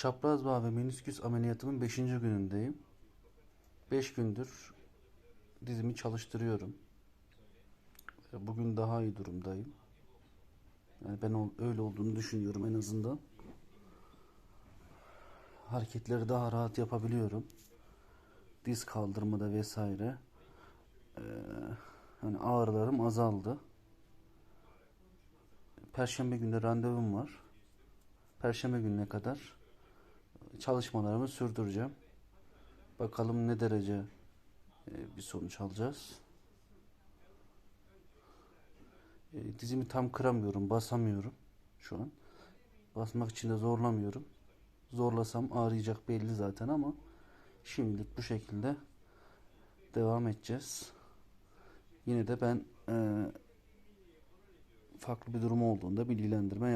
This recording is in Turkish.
Çapraz bağ ve menisküs ameliyatımın 5. günündeyim. 5 gündür dizimi çalıştırıyorum. Bugün daha iyi durumdayım. Yani ben öyle olduğunu düşünüyorum en azından. Hareketleri daha rahat yapabiliyorum. Diz kaldırmada vesaire. Ee, hani ağrılarım azaldı. Perşembe günü randevum var. Perşembe gününe kadar çalışmalarımı sürdüreceğim. Bakalım ne derece e, bir sonuç alacağız. E, Dizimi tam kıramıyorum, basamıyorum şu an. Basmak için de zorlamıyorum. Zorlasam ağrıyacak belli zaten ama şimdilik bu şekilde devam edeceğiz. Yine de ben e, farklı bir durum olduğunda bilgilendirme